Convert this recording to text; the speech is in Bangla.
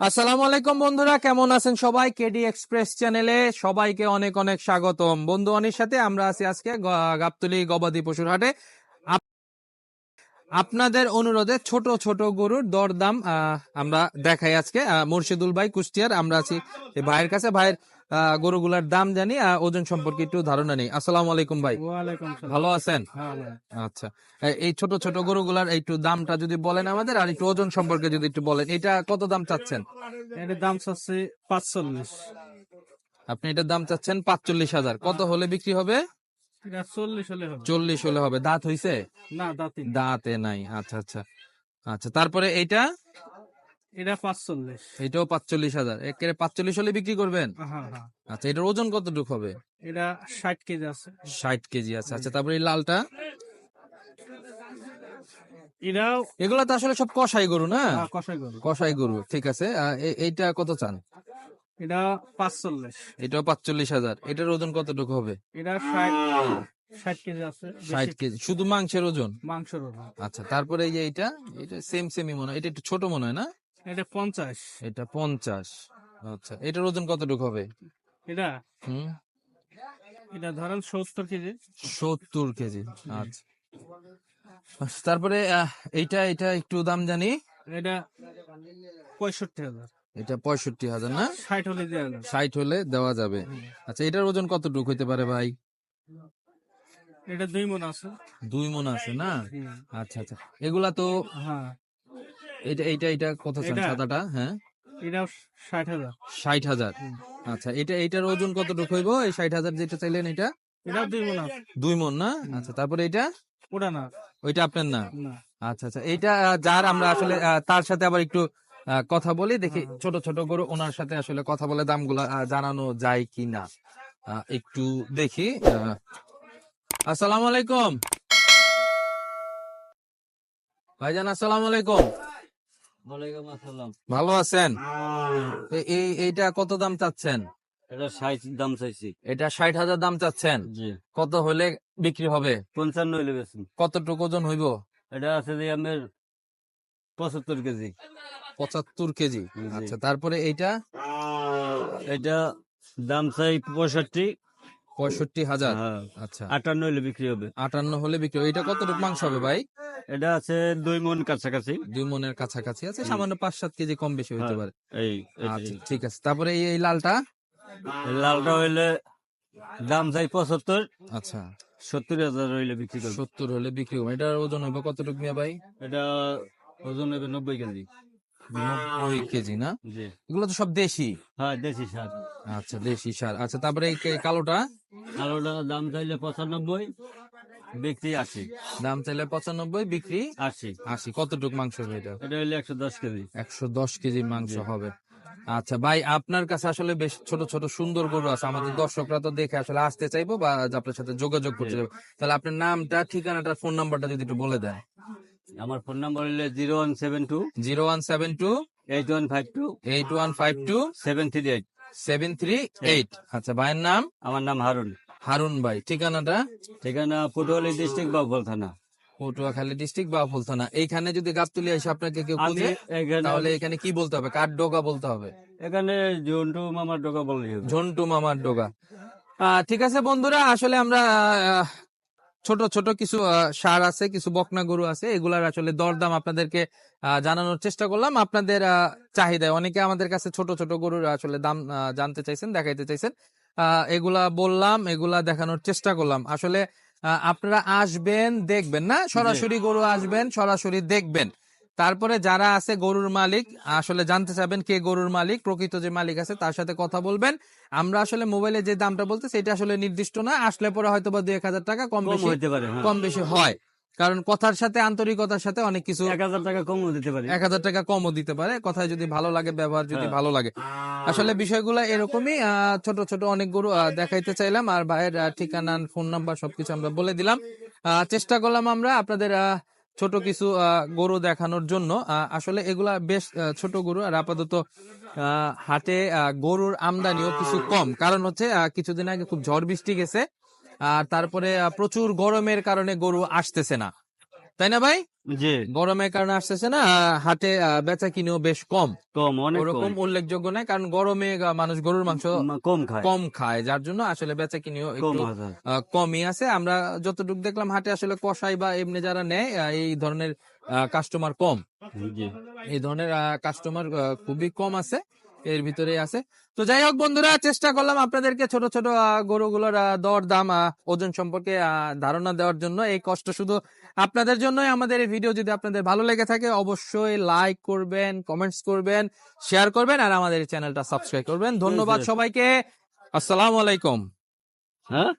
আসসালামু আলাইকুম বন্ধুরা, কেমন আছেন সবাই? কেডি এক্সপ্রেস চ্যানেলে সবাইকে অনেক অনেক স্বাগতম। বন্ধু অনির সাথে আমরা আছি আজকে গাবতলি গবাদি পশুর হাটে। আপনাদের অনুরোধে ছোট ছোট গরুর দরদাম আমরা দেখাই আজকে। মুর্শিদুল ভাই কুষ্টিয়ার আমরা আছি ভাইয়ের কাছে। ভাইয়ের গরুগুলার দাম জানি ওজন সম্পর্কে একটু ধারণা নেই। আসসালামু আলাইকুম ভাই। ভালো আছেন? হ্যাঁ আচ্ছা। এই ছোট ছোট গরুগুলার একটু দামটা যদি বলেন আমাদের আর একটু ওজন সম্পর্কে যদি একটু বলেন এটা কত দাম চাচ্ছেন? এটার দাম চাচ্ছে পাঁচচল্লিশ। আপনি এটার দাম চাচ্ছেন পাঁচচল্লিশ হাজার। কত হলে বিক্রি হবে? চল্লিশ হলে হবে। দাঁত হইছে? না দাঁতে নাই। আচ্ছা আচ্ছা। আচ্ছা তারপরে এইটা? এটা পাঁচচল্লিশ। এটাও পাঁচচল্লিশ হাজার। একেবারে পাঁচচল্লিশ হলে বিক্রি করবেন? হ্যাঁ হ্যাঁ। আচ্ছা এটার ওজন কতটুকু হবে? এটা ষাট কেজি আছে। ষাট কেজি আছে। আচ্ছা তারপরে এই লালটা? এগুলা তো আসলে সব কষাই গরু না? হ্যাঁ, কষাই গরু। কষাই গরু ঠিক আছে। এইটা কত চান? এটা পাঁচচল্লিশ। এটাও পাঁচচল্লিশ হাজার। এটার ওজন কতটুকু হবে? এটা ষাট কেজি আছে ষাট কেজি। শুধু মাংসের ওজন? মাংসের ওজন। আচ্ছা তারপরে এই যে এইটা এটা সেম সেমই মনে হয়। এটা একটু ছোট মনে হয় না? এটা পঞ্চাশ। এটা পঞ্চাশ। আচ্ছা এটার ওজন কতটুকু হবে? এটা? হুম? এটা ধরেন সত্তর কেজি। সত্তর কেজি আচ্ছা। তারপরে এইটা এটা একটু দাম জানি। এটা পঁয়ষট্টি হাজার। এটা পঁয়ষট্টি হাজার না? ষাট হলে ষাট হলে দেওয়া যাবে। আচ্ছা এটার ওজন কতটুকু হইতে পারে ভাই? এটা দুই মন আছে। দুই মন আছে না? আচ্ছা আচ্ছা। এগুলা তো হ্যাঁ। এটা এইটা এটা কত চান? সাদাটা? হ্যাঁ? এটাও ষাট হাজার। ষাট হাজার। আচ্ছা এটা এইটার ওজন কতটুকু হইব? এই ষাট হাজার যেটা চাইলেন এটা? এটাও দুই মন দুই মন না? আচ্ছা তারপরে এটা ওটা না। ওইটা আপনার না? আচ্ছা আচ্ছা। এইটা আহ, যার আমরা আসলে তার সাথে আবার একটু কথা বলি দেখি ছোট ছোট গরু ওনার সাথে আসলে কথা বলে দামগুলা জানানো যায় কি না একটু দেখি আসসালামু আলাইকুম। ভাইজান আসসালামু আলাইকুম। ভালো আছেন? এই এইটা কত দাম চাচ্ছেন? এটা ষাট দাম চাইছি। এটা ষাট হাজার দাম চাচ্ছেন? কত হলে বিক্রি হবে? পঞ্চান্ন হইলে বেশি কতটুকু ওজন হইব? এটা আছে যে আমার পঁচাত্তর কেজি। পঁচাত্তর কেজি। আচ্ছা তারপরে এইটা? এটা দাম চাই পঁয়ষট্টি। পঁয়ষট্টি হাজার। হ্যাঁ, আচ্ছা। আটান্ন হইলে বিক্রি হবে। আটান্ন হলে বিক্রি হবে। এটা কতটুকু মাংস হবে ভাই? এটা আছে দুই মন কাছাকাছি। দুই মনের কাছাকাছি আছে। সামান্য পাঁচ সাত কেজি কম বেশি হতে হ্যাঁ, পারে। এই আচ্ছা ঠিক আছে। তারপরে এই লালটা? লালটা হইলে দাম চাই পঁচাত্তর। আচ্ছা। সত্তর হাজার হইলে বিক্রি করবে। সত্তর হলে বিক্রি হবে। এটার ওজন হবে কতটুকু ভাই? এটা ওজন হবে নব্বই কেজি। নব্বই কেজি না? এগুলো তো সব দেশি? হ্যাঁ দেশি সার। আচ্ছা দেশি সার। আচ্ছা তারপরে এই কে- কালোটা? দাম চাইলে পঁচানব্বই বিক্রি আশি। দাম চাইলে পঁচানব্বই বিক্রি আশি। আশি। কতটুক মাংস হবে এটা? এটা হইলে একশো দশ কেজি। একশো দশ কেজি মাংস হবে। আচ্ছা ভাই আপনার কাছে আসলে বেশ ছোট ছোট সুন্দর গরু আছে। আমাদের দর্শকরা তো দেখে আসলে আসতে চাইব বা আপনার সাথে যোগাযোগ করতে। চাইব। তাহলে আপনার নামটা ঠিকানাটা ফোন নাম্বারটা যদি একটু বলে দেন। আমার ফোন নাম্বার হইলে zero one seven two zero one seven two eight one five two eight one five two seven three eight seven three eight আচ্ছা ভাইয়ের নাম? আমার নাম হারুন। হারুন ভাই ঠিকানাটা? ঠিকানা পটুয়ালি ডিস্ট্রিক্ট বাবুল থানা। পটুয়াখালী ডিস্ট্রিক্ট বা ফুলথানা এইখানে যদি গাবতুলি এসে আপনাকে কেউ খুঁজে? এখানে তাহলে এখানে কি বলতে হবে? কার ডোগা বলতে হবে? এখানে জন্টু মামার বললি হবে। ঝন্টু মামার ডোগা। ঠিক আছে বন্ধুরা আসলে আমরা ছোট ছোট কিছু সার আছে কিছু বকনা গরু আছে এগুলার আসলে দরদাম আপনাদেরকে জানানোর চেষ্টা করলাম। আপনাদের চাহিদায় অনেকে আমাদের কাছে ছোট ছোট গরুর আসলে দাম জানতে চাইছেন দেখাইতে চাইছেন। আহ, এগুলা বললাম এগুলা দেখানোর চেষ্টা করলাম। আসলে আহ, আপনারা আসবেন দেখবেন না? সরাসরি গরু আসবেন সরাসরি দেখবেন। তারপরে যারা আছে গরুর মালিক আসলে জানতে চাবেন কে গরুর মালিক প্রকৃত যে মালিক আছে তার সাথে কথা বলবেন। আমরা আসলে মোবাইলে যে দামটা বলতে সেটা আসলে নির্দিষ্ট না আসলে পরে হয়তো বা দুই এক হাজার টাকা কম বেশি হ্যাঁ। কম বেশি হয়। কারণ কথার সাথে আন্তরিকতার সাথে অনেক কিছু এক হাজার টাকা কমও দিতে পারে। এক হাজার টাকা কমও দিতে পারে। কথায় যদি ভালো লাগে ব্যবহার যদি হ্যাঁ। ভালো লাগে। আসলে বিষয়গুলো এরকমই আহ, ছোট ছোট অনেক গরু দেখাইতে চাইলাম আর ভাইয়ের ঠিকানা ফোন নাম্বার সবকিছু আমরা বলে দিলাম। আহ, চেষ্টা করলাম আমরা আপনাদের আহ, ছোট কিছু আহ, গরু দেখানোর জন্য আহ, আসলে এগুলা বেশ ছোট গরু আর আপাতত আহ, হাটে আহ, গরুর আমদানিও কিছু কম। কারণ হচ্ছে আহ, কিছুদিন আগে খুব ঝড় বৃষ্টি গেছে আর তারপরে প্রচুর গরমের কারণে গরু আসতেছে না। তাই না ভাই? জি। গরমের কারণে আসতেছে না হাটে বেচা কিনেও বেশ কম। কম অনেক ওরকম উল্লেখযোগ্য নয় কারণ গরমে মানুষ গরুর মাংস কম খায়। কম খায় যার জন্য আসলে বেচা কিনেও একটু কমই আছে। আমরা যতটুকু দেখলাম হাটে আসলে কষাই বা এমনি যারা নেয় এই ধরনের কাস্টমার কম। এই ধরনের কাস্টমার খুবই কম আছে। এর ভিতরে আছে। তো যাই হোক বন্ধুরা, চেষ্টা করলাম আপনাদেরকে ছোট ছোট গরুগুলোর দর দাম ওজন সম্পর্কে ধারণা দেওয়ার জন্য এই কষ্ট শুধু আপনাদের জন্যই। আমাদের এই ভিডিও যদি আপনাদের ভালো লেগে থাকে, অবশ্যই লাইক করবেন, কমেন্টস করবেন, শেয়ার করবেন, আর আমাদের চ্যানেলটা সাবস্ক্রাইব করবেন। ধন্যবাদ সবাইকে। আসসালামু আলাইকুম। হ্যাঁ?